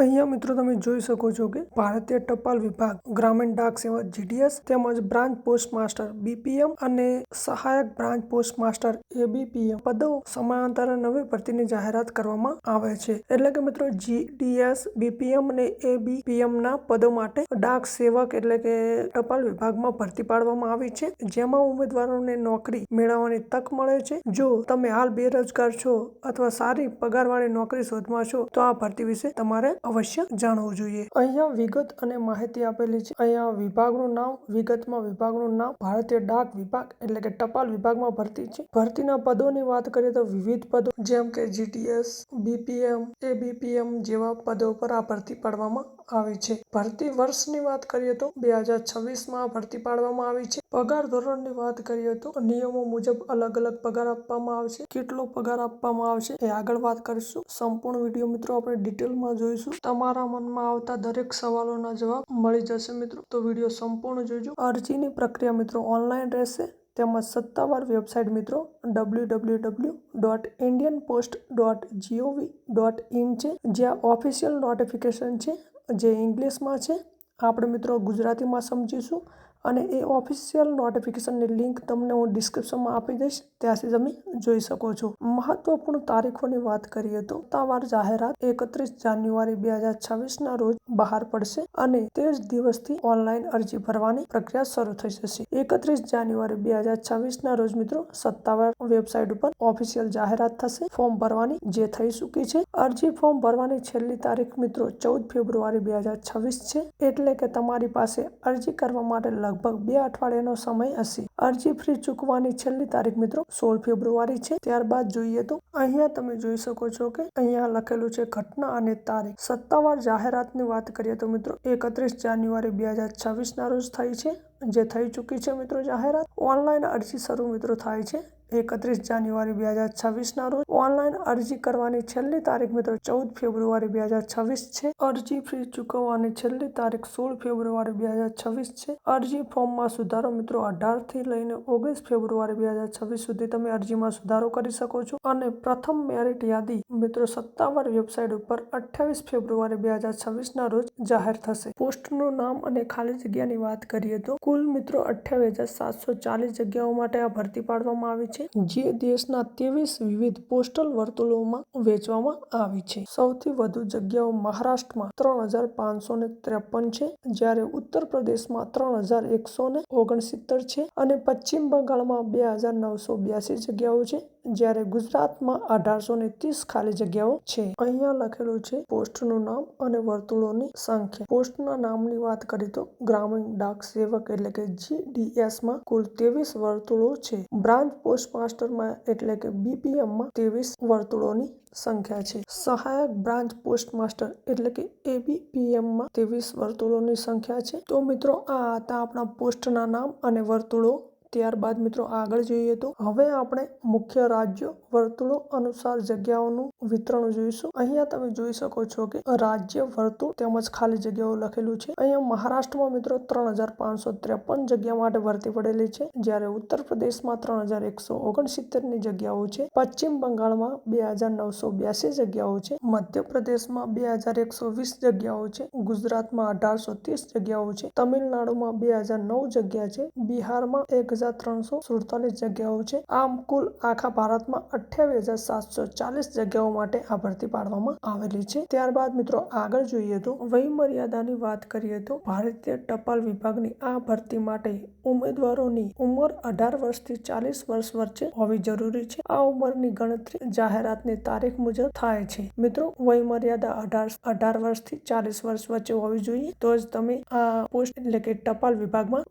અહીંયા મિત્રો તમે જોઈ શકો છો કે ભારતીય ટપાલ વિભાગ, ગ્રામીણ ડાક સેવા જીડીએસ તેમજ બ્રાન્ચ પોસ્ટ માસ્ટર બીપીએમ અને સહાયક બ્રાન્ચ પોસ્ટ માસ્ટર એબીપીએમ પદો સમયાંતરે નવી ભરતીની જાહેરાત કરવામાં આવે છે. એટલે કે મિત્રો જીડીએસ બીપીએમ અને એબીપીએમ ના પદો માટે ડાક સેવક એટલે કે ટપાલ વિભાગમાં ભરતી પાડવામાં આવી છે. જેમાં ઉમેદવારોને નોકરી મેળવવાની તક મળે છે. જો તમે હાલ બેરોજગાર છો અથવા સારી પગારવાળી નોકરી શોધમાં છો, તો આ ભરતી વિશે તમારે અવશ્ય જાણવું જોઈએ. અહીંયા વિગત અને માહિતી આપેલી છે. અહીંયા વિભાગનું નામ, વિગતમાં વિભાગનું નામ, ભારતીય ડાક વિભાગ એટલે કે ટપાલ વિભાગમાં ભરતી છે. ભરતીના પદોની વાત કરીએ તો વિવિધ પદો જેમ કે જીટીએસ બીપીએમ એબીપીએમ જેવા પદો પર આ ભરતી પાડવામાં આવી છે. ભરતી વર્ષની વાત કરીએ તો બે હજાર છવ્વીસમાં ભરતી પાડવામાં આવી છે. પગાર ધોરણની વાત કરીએ તો નિયમો મુજબ અલગ અલગ પગાર આપવામાં આવશે કેટલો પગાર આપવામાં આવશે એ આગળ વાત કરીશું. સંપૂર્ણ વીડિયો મિત્રો આપણે ડિટેલમાં જોઈશું. તમારા મનમાં આવતા દરેક સવાલોના જવાબ મળી જશે મિત્રો. તો વીડિયો સંપૂર્ણ જોજો. અરજીની પ્રક્રિયા મિત્રો ઓનલાઈન રહેશે. તેમજ સત્તાવાર વેબસાઇટ મિત્રો W W W dot Indian post dot G O V dot in છે, જ્યાં ઓફિશિયલ નોટિફિકેશન છે, જે ઇંગ્લિશમાં છે. આપણે મિત્રો ગુજરાતીમાં સમજીશું. અને એ ઓફિશિયલ નોટિફિકેશનની લિંક તમને હું ડિસ્ક્રિપ્શનમાં આપી દઈશ. ત્યાંથી તમે જોઈ શકો છો. મહત્વપૂર્ણ તારીખોની વાત કરીએ તો સત્તાવાર જાહેરાત એકત્રીસ જાન્યુઆરી બે હજાર છવ્વીસના રોજ બહાર પડશે અને તે જ દિવસથી ઓનલાઈન અરજી ભરવાની પ્રક્રિયા શરૂ થઈ જશે. એકત્રીસ જાન્યુઆરી બે હજાર છવ્વીસના રોજ મિત્રો સત્તાવાર વેબસાઇટ ઉપર ઓફિશિયલ જાહેરાત થશે. ફોર્મ ભરવાની જે થઈ ચૂકી છે. અરજી ફોર્મ ભરવાની છેલ્લી તારીખ મિત્રો ચૌદ ફેબ્રુઆરી બે હજાર છવ્વીસ છે. એટલે કે તમારી પાસે અરજી કરવા માટે લગભગ બે અઠવાડિયાનો સમય હશે. અરજી ફી ચૂકવાની છેલ્લી તારીખ મિત્રો સોળ ફેબ્રુઆરી છે. ત્યારબાદ જોઈએ તો અહીંયા તમે જોઈ શકો છો કે અહીંયા લખેલું છે ઘટના અને તારીખ. સત્તાવાર જાહેરાતની વાત કરીએ તો મિત્રો એકત્રીસ જાન્યુઆરી બે હજાર છવ્વીસના રોજ થઈ છે. જે થઈ ચૂકી છે મિત્રો જાહેરાત. ઓનલાઈન અરજી શરૂ મિત્રો થાય છે. એકત્રીસ જાન્યુઆરી બે હજાર છવ્વીસના રોજ ઓનલાઈન અરજી કરવાની છેલ્લી તારીખ મિત્રો ચૌદ ફેબ્રુઆરી બે હજાર છવ્વીસ છે. અરજી ફી ચૂકવવાની છેલ્લી તારીખ સોળ ફેબ્રુઆરી બે હજાર છવ્વીસ છે. અરજી ફોર્મમાં સુધારો મિત્રો અઢારથી લઈને ઓગણીસ ફેબ્રુઆરી બે હજાર છવ્વીસ સુધી તમે અરજીમાં સુધારો કરી શકો છો. અને પ્રથમ મેરિટ યાદી મિત્રો સત્તાવાર વેબસાઇટ ઉપર અઠ્યાવીસ ફેબ્રુઆરી બે હજાર છવ્વીસના રોજ જાહેર થશે. પોસ્ટનું નામ અને ખાલી જગ્યાની વાત કરીએ તો કુલ મિત્રો અઠ્યાવીસ હજાર સાતસો ચાલીસ જગ્યાઓ માટે આ ભરતી પાડવામાં આવી છે. જે દેશના ત્રેવીસ વિવિધ પોસ્ટલ વર્તુળોમાં વેચવામાં આવી છે. સૌથી વધુ જગ્યાઓ મહારાષ્ટ્રમાં ત્રણ હજાર પાંચસો ને ત્રેપન છે, જ્યારે ઉત્તર પ્રદેશમાં ત્રણ હજાર એકસો ને ઓગણસિત્તેર છે અને પશ્ચિમ બંગાળમાં બે હજાર નવસો બ્યાસી જગ્યાઓ છે. જ્યારે ગુજરાતમાં અઢારસો ને ત્રીસ ખાલી જગ્યાઓ છે. અહીંયા લખેલું છે પોસ્ટનું નામ અને વર્તુળોની સંખ્યા. પોસ્ટના નામની વાત કરીએ તો ગ્રામીણ ડાક સેવક એટલે કે જીડીએસમાં કુલ ત્રેવીસ વર્તુળો છે. બ્રાન્ચ પોસ્ટ માસ્ટરમાં એટલે કે બીપીએમમાં ત્રેવીસ વર્તુળોની સંખ્યા છે. સહાયક બ્રાન્ચ પોસ્ટ માસ્ટર એટલે કે એબીપીએમમાં ત્રેવીસ વર્તુળોની સંખ્યા છે. તો મિત્રો, આ હતા આપણા પોસ્ટના નામ અને વર્તુળો. ત્યારબાદ મિત્રો આગળ જોઈએ તો હવે આપણે મુખ્ય રાજ્યો વર્તુળો અનુસાર જગ્યાઓનું વિતરણ જોઈશું. અહીંયા તમે જોઈ શકો છો કે રાજ્ય, વર્તુળ તેમજ ખાલી જગ્યાઓ લખેલું છે. અહીંયા મહારાષ્ટ્રમાં મિત્રો ત્રણ હજાર પાંચસો ત્રેપન જગ્યા માટે ભરતી પડેલી છે. જ્યારે ઉત્તર પ્રદેશમાં ત્રણ હજાર એકસો ઓગણસિત્તેરની જગ્યાઓ છે. પશ્ચિમ બંગાળમાં બે હજાર નવસો બ્યાસી જગ્યાઓ છે. મધ્યપ્રદેશમાં બે હજાર એકસો વીસ જગ્યાઓ છે. ગુજરાતમાં અઢારસો ત્રીસ જગ્યાઓ છે. તમિલનાડુમાં બે હજાર નવ જગ્યા છે. બિહારમાં એક હજાર ત્રણસો સુડતાલીસ જગ્યાઓ છે. આમ કુલ આખા ભારતમાં અઠ્યાવીસ હજાર સાતસો ચાલીસ જગ્યાઓ માટે આ ભરતી પાડવામાં આવેલી છે. ત્યારબાદ મિત્રો આગળ જોઈએ તો વય મર્યાદાની વાત કરીએ તો ભારતીય ટપાલ વિભાગની આ ભરતી માટે ઉમેદવારોની ઉંમર અઢાર વર્ષથી ચાલીસ વર્ષ વચ્ચે હોવી જરૂરી છે. આ ઉંમરની ગણતરી જાહેરાતની તારીખ મુજબ થાય છે. મિત્રો વય મર્યાદા અઢાર અઢાર વર્ષથી ચાલીસ વર્ષ વચ્ચે હોવી જોઈએ તો જ તમે આ પોસ્ટ એટલે કે ટપાલ વિભાગમાં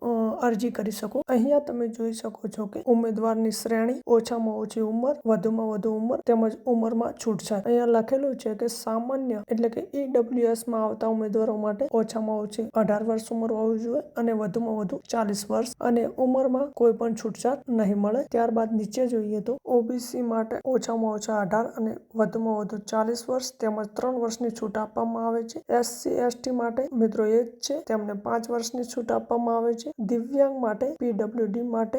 અરજી કરી શકો. અહીંયા તમે જોઈ શકો છો કે ઉમેદવારની શ્રેણી ઓછામાં ઓછી ઉંમર વધુમાં વધુ ઉંમર તેમજ ઉંમરમાં છૂટછાટ. અહીંયા લખેલું છે કે સામાન્ય એટલે કે ઈડબ્લ્યુએસમાં આવતા ઉમેદવારો માટે ઓછામાં ઓછી અઢાર વર્ષ ઉંમર હોવી જોઈએ અને વધુમાં વધુ ચાલીસ વર્ષ અને ઉંમરમાં કોઈ પણ છૂટછાટ નહીં મળે. ત્યારબાદ નીચે જોઈએ તો ઓબીસી માટે ઓછામાં ઓછા અઢાર અને વધુમાં વધુ ચાલીસ વર્ષ તેમજ ત્રણ વર્ષની છૂટ આપવામાં આવે છે. એસસી એસટી માટે મિત્રો એ જ છે, તેમને પાંચ વર્ષની છૂટ આપવામાં આવે છે. દિવ્યાંગ માટે પીડબ્લ્યુડી માટે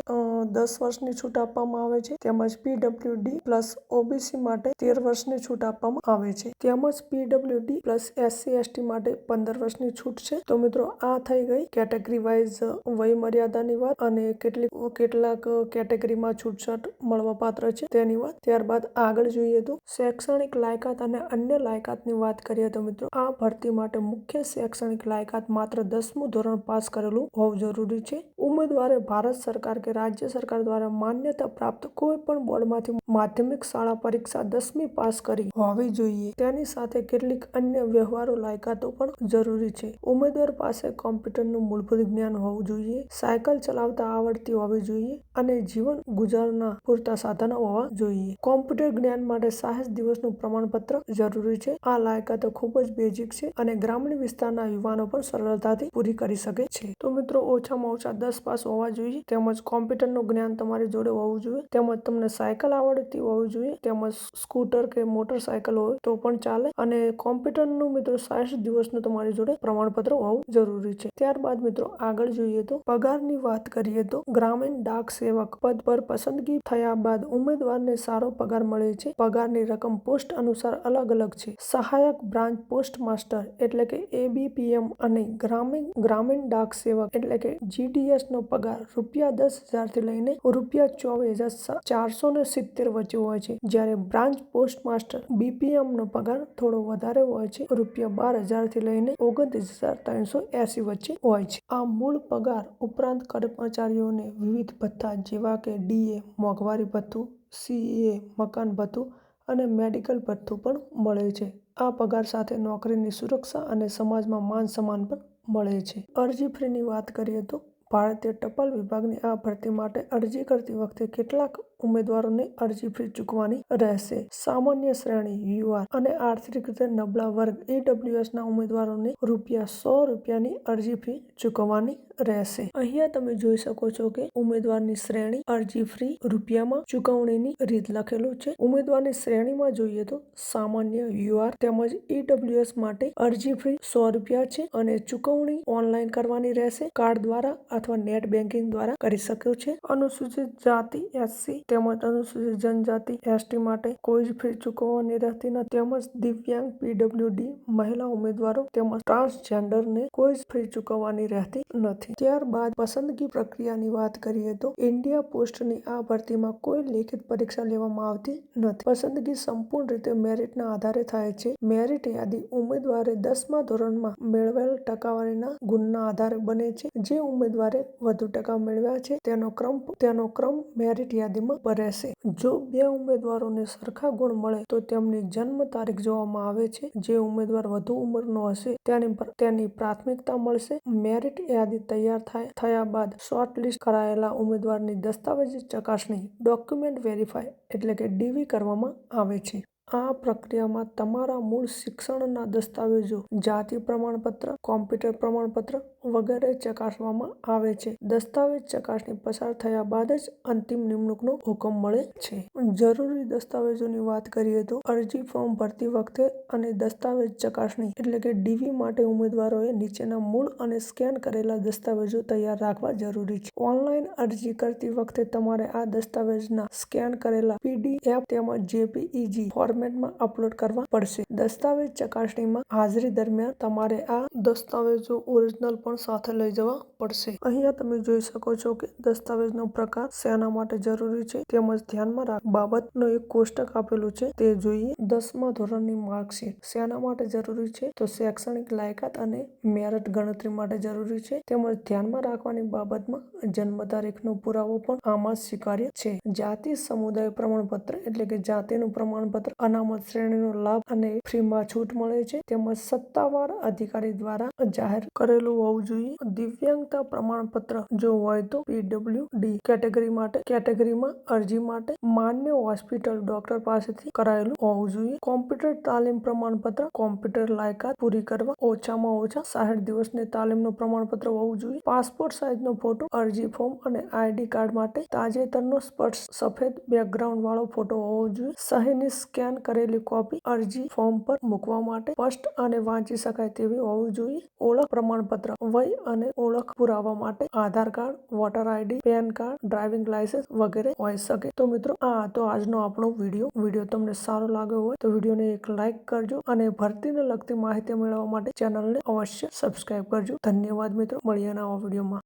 દસ વર્ષની છૂટ આપવામાં આવે છે. તેમજ પીડબ્લ્યુડી પીડબ્લ્યુડી પ્લસ ઓબીસી માટે તેર વર્ષની છૂટ આપવામાં આવે છે. તેમજ પીડબ્લ્યુડી પ્લસ એસસી એસટી માટે પંદર વર્ષની છૂટ છે. તો મિત્રો, આ થઈ ગઈ કેટેગરી વાઇઝ વય મર્યાદાની વાત અને કેટલીક કેટલાક કેટેગરીમાં છૂટછાટ મળવા પાત્ર છે તેની વાત. ત્યારબાદ આગળ જોઈએ તો શૈક્ષણિક લાયકાત અને અન્ય લાયકાતની વાત કરીએ તો મિત્રો, આ ભરતી માટે મુખ્ય શૈક્ષણિક લાયકાત માત્ર દસમું ધોરણ પાસ કરેલું હોવું જરૂરી છે. ઉમેદવારે ભારત સરકાર કે રાજ્ય સરકાર દ્વારા માન્યતા પ્રાપ્ત કોઈ પણ બોર્ડમાંથી માધ્યમિક શાળા પરીક્ષા દસમી પાસ કરી હોવી જોઈએ. તેની સાથે કેટલીક અન્ય વ્યવહારો લાયકાતો પણ જરૂરી છે. ઉમેદવાર પાસે કોમ્પ્યુટરનું મૂળભૂત જ્ઞાન હોવું જોઈએ, સાયકલ ચલાવતા આવડતી હોવી જોઈએ અને જીવન ગુજારના પૂરતા સાધનો હોવા જોઈએ. કોમ્પ્યુટર જ્ઞાન માટે સાહસ દિવસનું પ્રમાણપત્ર જરૂરી છે. આ લાયકાતો ખૂબ જ બેઝિક છે અને ગ્રામીણ વિસ્તારના યુવાનો પણ સરળતાથી પૂરી કરી શકે છે. તો મિત્રો, ઓછામાં ઓછા દસ પાસ હોવા જોઈએ. તેમજ કોમ્પ્યુટરનું જ્ઞાન તમારી જોડે હોવું જોઈએ. તેમજ તમને સાયકલ આવડતી હોવી જોઈએ, તેમજ સ્કૂટર કે મોટરસાયકલ હોય તો પણ ચાલે. અને કોમ્પ્યુટરનું મિત્રો સાઠ દિવસનું તમારી જોડે પ્રમાણપત્ર હોવું જરૂરી છે. ત્યારબાદ મિત્રો આગળ જોઈએ તો પગારની વાત કરીએ તો ગ્રામીણ ડાક સેવક પદ પર પસંદગી થયા બાદ ઉમેદવારને સારો પગાર મળે છે. પગારની રકમ પોસ્ટ અનુસાર અલગ અલગ છે. સહાયક બ્રાન્ચ પોસ્ટ માસ્ટર એટલે કે એબીપીએમ અને ગ્રામીણ ગ્રામીણ ડાક સેવક એટલે કે જીડીએસ નો પગાર રૂપિયા દસ હજારથી લઈને રૂપિયા ચોવીસ હજાર ચારસો ને સિત્તેર વચ્ચે હોય છે. જ્યારે બ્રાન્ચ પોસ્ટ માસ્ટર બીપીએમ નો પગાર થોડો વધારે હોય છે. રૂપિયા બાર હજારથી લઈને ઓગણત્રીસ હજાર ત્રણસો એસી વચ્ચે હોય છે. આ મૂળ પગાર ઉપરાંત કર્મચારીઓને વિવિધ ભથ્થા જેવા કે ડીએ, મોંઘવારી ભથ્થું, સીએ, મકાન ભથ્થું અને મેડિકલ ભથ્થું પણ મળે છે. આ પગાર સાથે નોકરીની સુરક્ષા અને સમાજમાં માન સન્માન પણ મળે છે. અરજી ફીની વાત કરીએ તો ભારતીય ટપાલ વિભાગની આ ભરતી માટે અરજી કરતી વખતે કેટલાક ઉમેદવારોને અરજી ફી ચૂકવવાની રહેશે. સામાન્ય શ્રેણી યુઆર અને આર્થિક રીતે નબળા વર્ગ ઈડબ્લ્યુએસ ના ઉમેદવારોને રૂપિયા સો રૂપિયાની અરજી ફી ચૂકવવાની રહેશે. અહીંયા તમે જોઈ શકો છો કે ઉમેદવારની શ્રેણી અરજી ફી રૂપિયામાં ચુકવણીની રીત લખેલું છે. ઉમેદવારની શ્રેણીમાં જોઈએ તો સામાન્ય યુઆર તેમજ ઈડબ્લ્યુએસ માટે અરજી ફી સો રૂપિયા છે અને ચુકવણી ઓનલાઈન કરવાની રહેશે, કાર્ડ દ્વારા અથવા નેટ બેન્કિંગ દ્વારા કરી શક્યો છે. અનુસૂચિત જાતિ એસસી તેમજ અનુસૂચિત જનજાતિ એસટી માટે કોઈ જ ફી ચૂકવવાની રહેતી નથી. તેમજ દિવ્યાંગ પીડબ્લ્યુડી મહિલા ઉમેદવારો તેમજ ટ્રાન્સજેન્ડરને કોઈ જ ફી ચૂકવવાની રહેતી નથી. ત્યારબાદ પસંદગી પ્રક્રિયાની વાત કરીએ તો ઇન્ડિયા પોસ્ટની આ ભરતીમાં કોઈ લેખિત પરીક્ષા લેવામાં આવતી નથી. પસંદગી સંપૂર્ણ રીતે મેરિટના આધારે થાય છે. મેરિટ યાદી ઉમેદવારે દસમા ધોરણમાં મેળવેલ ટકાવારીના ગુણના આધારે બને છે. જે ઉમેદવારે વધુ ટકા મેળવ્યા છે, તેનો ક્રમ તેનો ક્રમ મેરિટ યાદીમાં રહેશે. જો બે ઉમેદવારોને સરખા ગુણ મળે તો તેમની જન્મ તારીખ જોવામાં આવે છે. જે ઉમેદવાર વધુ ઉંમરનો હશે, તેની તેની પ્રાથમિકતા મળશે. મેરિટ યાદી તૈયાર થાય, થયા બાદ શોર્ટલિસ્ટ કરાયેલા ઉમેદવારની દસ્તાવેજી ચકાસણી ડોક્યુમેન્ટ વેરીફાઈ એટલે કે ડીવી કરવામાં આવે છે. આ પ્રક્રિયામાં તમારા મૂળ શિક્ષણના દસ્તાવેજો, જાતિ પ્રમાણપત્ર કોમ્પ્યુટર પ્રમાણપત્ર વગેરે ચકાસવામાં આવે છે. દસ્તાવેજ ચકાસણી પસાર થયા બાદ જ અંતિમ નિમણૂકનો હુકમ મળે છે. જરૂરી દસ્તાવેજોની વાત કરીએ તો અરજી ફોર્મ ભરતી વખતે અને દસ્તાવેજ ચકાસણી એટલે કે ડીવી માટે ઉમેદવારોએ નીચેના મૂળ અને સ્કેન કરેલા દસ્તાવેજો તૈયાર રાખવા જરૂરી છે. ઓનલાઈન અરજી કરતી વખતે તમારે આ દસ્તાવેજના સ્કેન કરેલા પીડીએફ તેમજ જેપીઈજી ફોર્મેટમાં અપલોડ કરવા પડશે. દસ્તાવેજ ચકાસણીમાં હાજરી દરમિયાન તમારે આ દસ્તાવેજો ઓરિજિનલ પણ સાથે લઈ જવા પડશે. અહીંયા તમે જોઈ શકો છો કે દસ્તાવેજનો પ્રકાર શેના માટે જરૂરી છે તેમજ ધ્યાનમાં રાખ. બાબતનો એક કોષ્ટક આપેલું છે, તે જોઈએ દસમા ધોરણની માર્કશીટ. શેના માટે જરૂરી છે? તો શૈક્ષણિક લાયકાત અને મેરિટ ગણતરી માટે જરૂરી છે. તેમજ ધ્યાનમાં રાખવાની બાબતમાં જન્મ તારીખનો પુરાવો પણ આમાં સ્વીકાર્ય છે. જાતિ, સમુદાય પ્રમાણપત્ર એટલે કે જાતિનું પ્રમાણપત્ર, અનામત શ્રેણીનો લાભ અને ફ્રીમાં છૂટ મળે છે. તેમજ સત્તાવાર અધિકારી દ્વારા જાહેર કરેલું જોઈએ. દિવ્યાંગતા પ્રમાણપત્ર જો હોય તો પીડબ્લ્યુ ડી કેટેગરી માટે, કેટેગરીમાં અરજી માટે માન્ય હોસ્પિટલ ડોક્ટર પાસેથી કરાયેલું હોવું જોઈએ. કોમ્પ્યુટર તાલીમ પ્રમાણપત્ર, કોમ્પ્યુટર લાયકાત પૂરી કરવા ઓછામાં ઓછા સાઠ દિવસની તાલીમનું પ્રમાણપત્ર હોવું જોઈએ. પાસપોર્ટ સાઇઝનો ફોટો, અરજી ફોર્મ અને આઈડી કાર્ડ માટે તાજેતરનો સ્પર્શ, સફેદ બેકગ્રાઉન્ડ વાળો ફોટો હોવો જોઈએ. સહીની સ્કેન કરેલી કોપી, અરજી ફોર્મ પર મૂકવા માટે સ્પષ્ટ અને વાંચી શકાય તેવી હોવી જોઈએ. ઓળખ પ્રમાણપત્ર વય અને ઓળખ પુરાવા માટે Aadhaar card, voter ID PAN card, driving licence વગેરે હોઈ શકે. તો મિત્રો, આ તો આજનો આપણો વીડિયો. વીડિયો તમને સારો લાગ્યો હોય તો વિડીયોને એક લાઇક કરજો અને ભરતીને લગતી માહિતી મેળવવા માટે ચેનલને અવશ્ય સબસ્ક્રાઇબ કરજો. ધન્યવાદ મિત્રો. મળીએ નવા વિડીયોમાં.